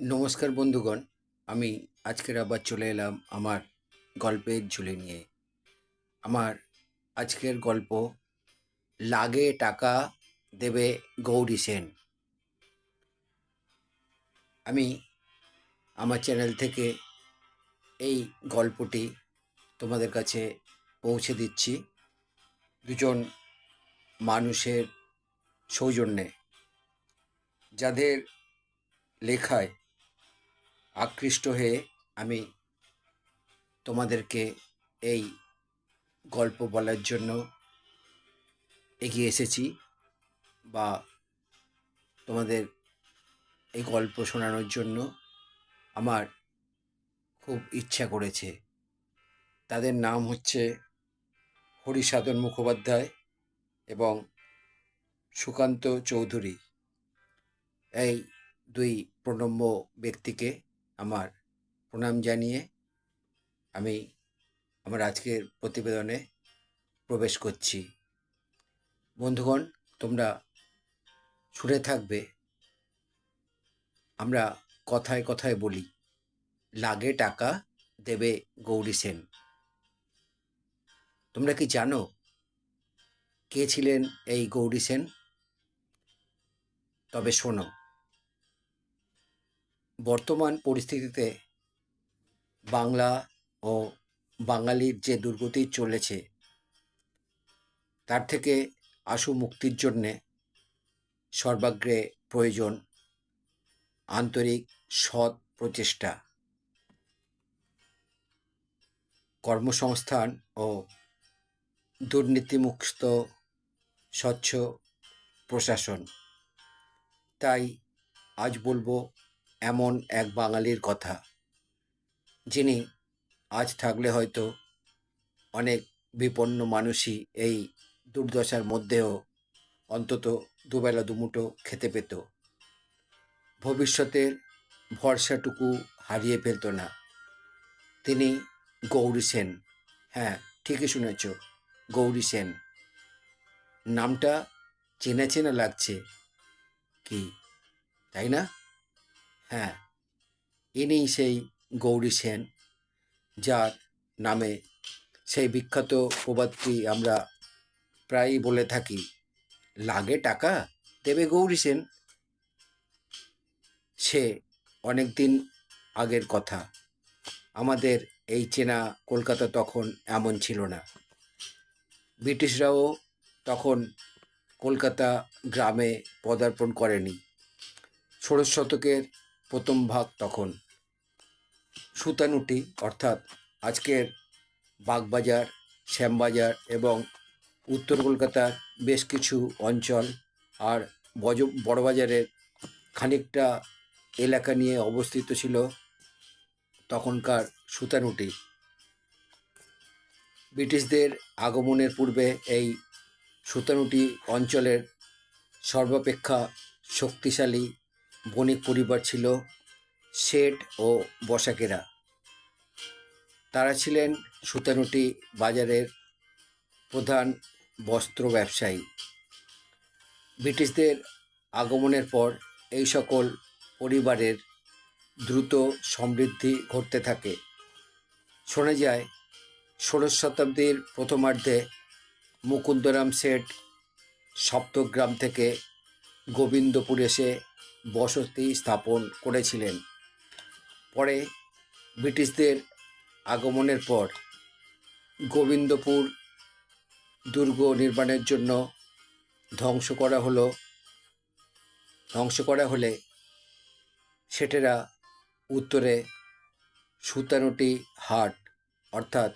নমস্কার বন্ধুগণ, আমি আজকের আবার চলে এলাম আমার গল্পের ঝুলি নিয়ে। আমার আজকের গল্প, লাগে টাকা দেবে গৌরী সেন। আমি আমার চ্যানেল থেকে এই গল্পটি তোমাদের কাছে পৌঁছে দিচ্ছি। দুজন মানুষের সৌজন্যে, যাদের লেখায় আকৃষ্ট হয়ে আমি তোমাদেরকে এই গল্প বলার জন্য এগিয়ে এসেছি বা তোমাদের এই গল্প শোনানোর জন্য আমার খুব ইচ্ছা করেছে। তাদের নাম হচ্ছে হরিসাধন মুখোপাধ্যায় এবং সুকান্ত চৌধুরী। এই দুই প্রণম্য ব্যক্তিকে আমার প্রণাম জানিয়ে আমি আমার আজকের প্রতিবেদনে প্রবেশ করছি। বন্ধুগণ, তোমরা শুনে থাকবে, আমরা কথায় কথায় বলি, লাগে টাকা দেবে গৌরী সেন। তোমরা কি জানো কে ছিলেন এই গৌরী সেন? তবে শোনো বর্তমান পরিস্থিতিতে বাংলা ও বাঙালির যে দুর্গতি চলেছে, তার থেকে আশু মুক্তির জন্যে সর্বাগ্রে প্রয়োজন আন্তরিক সৎ প্রচেষ্টা। কর্মসংস্থান ও দুর্নীতিমুক্ত স্বচ্ছ প্রশাসন। তাই আজ বলব এমন এক বাঙালির কথা, যিনি আজ থাকলে হয়তো অনেক বিপন্ন মানুষই এই দুর্দশার মধ্যেও অন্তত দুবেলা দুমুটো খেতে পেত। ভবিষ্যতের ভরসাটুকু হারিয়ে ফেলত না। তিনি গৌরী সেন। হ্যাঁ ঠিকই শুনেছ, গৌরী সেন। নামটা চেনা চেনা লাগছে। কি, তাই না? হ্যাঁ ইনি সেই গৌরী সেন, যার নামে সেই বিখ্যাত প্রবাদটি আমরা প্রায়ই বলে থাকি। লাগে টাকা? দেবে গৌরী সেন, সে অনেক দিন আগের কথা। আমাদের এই চেনা কলকাতা তখন এমন ছিল না। ব্রিটিশরাও তখন কলকাতা গ্রামে পদার্পণ করেনি। ষোড়শ শতকের প্রথম ভাগ তখন সুতানুটি, অর্থাৎ আজকের বাগবাজার, শ্যামবাজার এবং উত্তর কলকাতার বেশ কিছু অঞ্চল আর বজ, বড়বাজারের খানিকটা এলাকা নিয়ে অবস্থিত ছিল তখনকার সুতানুটি। ব্রিটিশদের আগমনের পূর্বে এই সুতানুটি অঞ্চলের সর্বাপেক্ষা শক্তিশালী বণিক পরিবার ছিল, শেঠ ও বসাকেরা। তারা ছিলেন সুতানুটি বাজারের প্রধান বস্ত্র ব্যবসায়ী। ব্রিটিশদের আগমনের পর এই সকল পরিবারের দ্রুত সমৃদ্ধি ঘটতে থাকে। শোনা যায়, ষোড়শ শতাব্দীর প্রথমার্ধে মুকুন্দরাম শেঠ সপ্তগ্রাম থেকে গোবিন্দপুর এসে বসতি স্থাপন করেছিলেন। পরে ব্রিটিশদের আগমনের পর গোবিন্দপুর দুর্গ নির্মাণের জন্য ধ্বংস করা হলো। ধ্বংস করা হলে সেটেরা উত্তরে সুতানুটি হাট, অর্থাৎ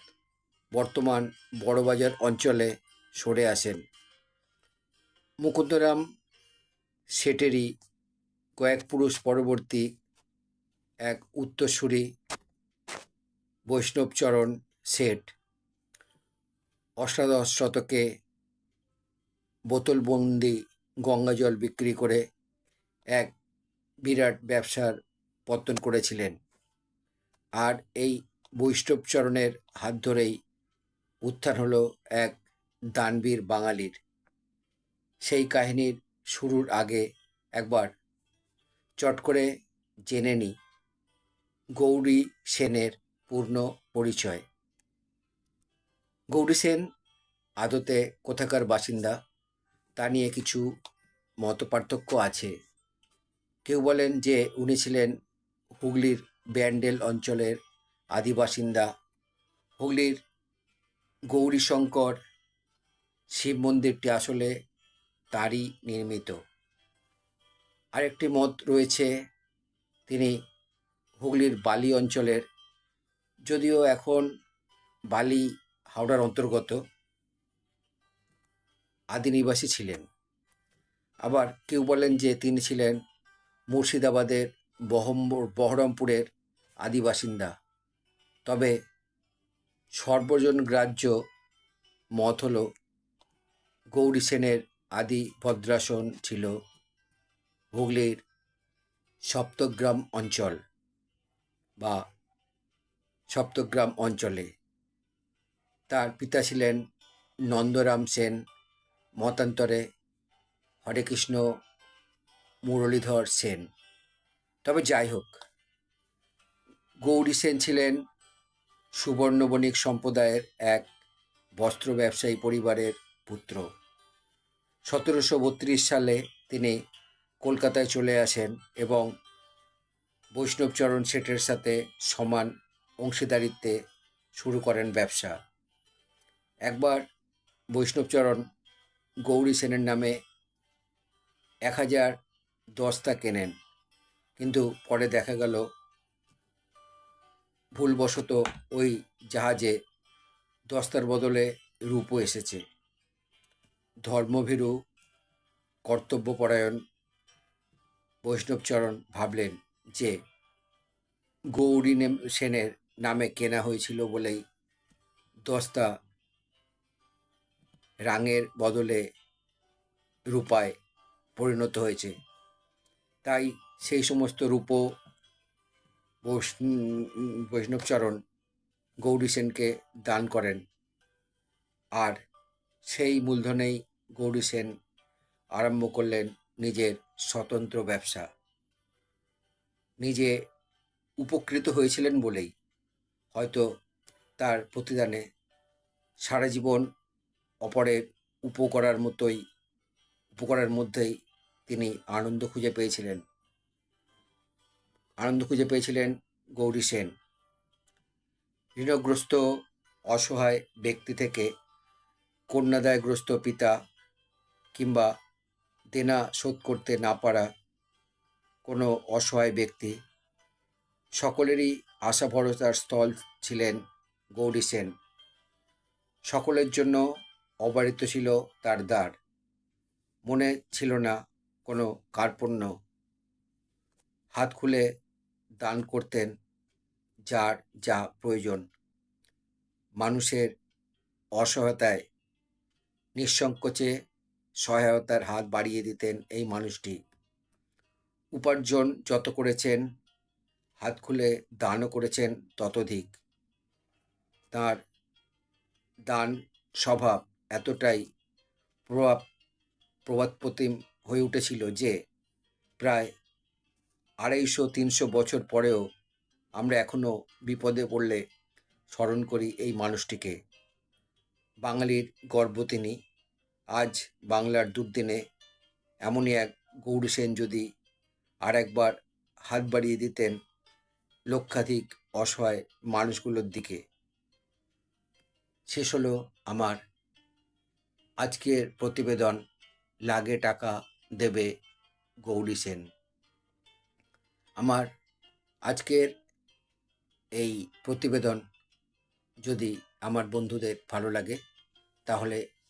বর্তমান বড়বাজার অঞ্চলে সরে আসেন। মুকুন্দরাম শেটেরই কয়েক পুরুষ পরবর্তী এক উত্তরসূরি বৈষ্ণবচরণ শেঠ অষ্টাদশ শতকে বোতলবন্দি গঙ্গাজল বিক্রি করে এক বিরাট ব্যবসার পতন করেছিলেন। আর এই বৈষ্ণবচরণের হাত ধরেই উত্থান হলো এক দানবীর বাঙালির। সেই কাহিনীর শুরুর আগে একবার চট করে জেনে নিই গৌরী সেনের পূর্ণ পরিচয়। গৌরী সেন আদতে কোথাকার বাসিন্দা, তা নিয়ে কিছু মতপার্থক্য আছে। কেউ বলেন যে উনি ছিলেন হুগলির ব্যান্ডেল অঞ্চলের আদি বাসিন্দা। হুগলির গৌরীশঙ্কর শিব মন্দিরটি আসলে তারই নির্মিত। আরেকটি মত রয়েছে। তিনি হুগলির বালি অঞ্চলের, যদিও এখন বালি হাওড়ার অন্তর্গত। আদি নিবাসী ছিলেন। আবার কেউ বলেন যে তিনি ছিলেন মুর্শিদাবাদের বহম্বর বহরমপুরের আদি বাসিন্দা। তবে সর্বজন গ্রাহ্য মত হল, গৌরী সেনের আদি ভদ্রাসন ছিল হুগলির সপ্তগ্রাম অঞ্চল বা সপ্তগ্রাম অঞ্চলে। তার পিতা ছিলেন নন্দরাম সেন, মতান্তরে হরেকৃষ্ণ মুরলীধর সেন। তবে যাই হোক গৌরী সেন ছিলেন সুবর্ণ বণিক সম্প্রদায়ের এক বস্ত্র ব্যবসায়ী পরিবারের পুত্র। সতেরোশো বত্রিশ সালে তিনি কলকাতায় চলে আসেন এবং বৈষ্ণবচরণ শেঠের সাথে সমান অংশীদারিত্বে শুরু করেন ব্যবসা। একবার বৈষ্ণবচরণ গৌরী সেনের নামে এক হাজার দস্তা কেনেন, কিন্তু পরে দেখা গেল ভুলবশত ওই জাহাজে দস্তার বদলে রূপও এসেছে। ধর্মভীরু কর্তব্যপরায়ণ বৈষ্ণবচরণ ভাবলেন যে গৌরী সেনের নামে কেনা হয়েছিল বলেই দস্তা রাঙের বদলে রূপায় পরিণত হয়েছে। তাই সেই সমস্ত রূপ বৈষ্ণবচরণ গৌরী সেনকে দান করেন। আর সেই মূলধনেই গৌরী সেন আরম্ভ করলেন নিজের স্বতন্ত্র ব্যবসা। নিজে উপকৃত হয়েছিলেন বলেই হয়তো তার প্রতিদানে সারা জীবন অপরের উপকরার মতোই, উপকারের মধ্যেই তিনি আনন্দ খুঁজে পেয়েছিলেন। আনন্দ খুঁজে পেয়েছিলেন গৌরী সেন। ঋণগ্রস্ত, অসহায় ব্যক্তি থেকে কন্যাদায়গ্রস্ত পিতা কিংবা দেনা শোধ করতে না পারা কোনো অসহায় ব্যক্তি। সকলেরই আশা ভরসার স্থল ছিলেন গৌরী সেন। সকলের জন্য অবারিত ছিল তার দ্বার। মনে ছিল না কোনো কার্পণ্য। হাত খুলে দান করতেন যার যা প্রয়োজন। মানুষের অসহায়তায় নিঃসংকোচে সহায়তার হাত বাড়িয়ে দিতেন এই মানুষটি। উপার্জন যত করেছেন, হাত খুলে দানও করেছেন ততোধিক। তার দান স্বভাব এতটাই প্রভাব প্রবাদপ্রতিম হয়ে উঠেছিল যে প্রায় আড়াইশো, তিনশো বছর পরেও আমরা এখনও বিপদে পড়লে স্মরণ করি এই মানুষটিকে। বাঙালির গর্ব তিনি। আজ বাংলার দুর্দিনে এমনই এক গৌরী সেন যদি আর একবার হাত বাড়িয়ে দিতেন লক্ষাধিক অসহায় মানুষগুলোর দিকে। শেষ হলো আমার আজকের প্রতিবেদন। লাগে টাকা দেবে গৌরী সেন। আমার আজকের এই প্রতিবেদন যদি আমার বন্ধুদের ভালো লাগে, তাহলে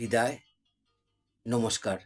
বিদায় নমস্কার।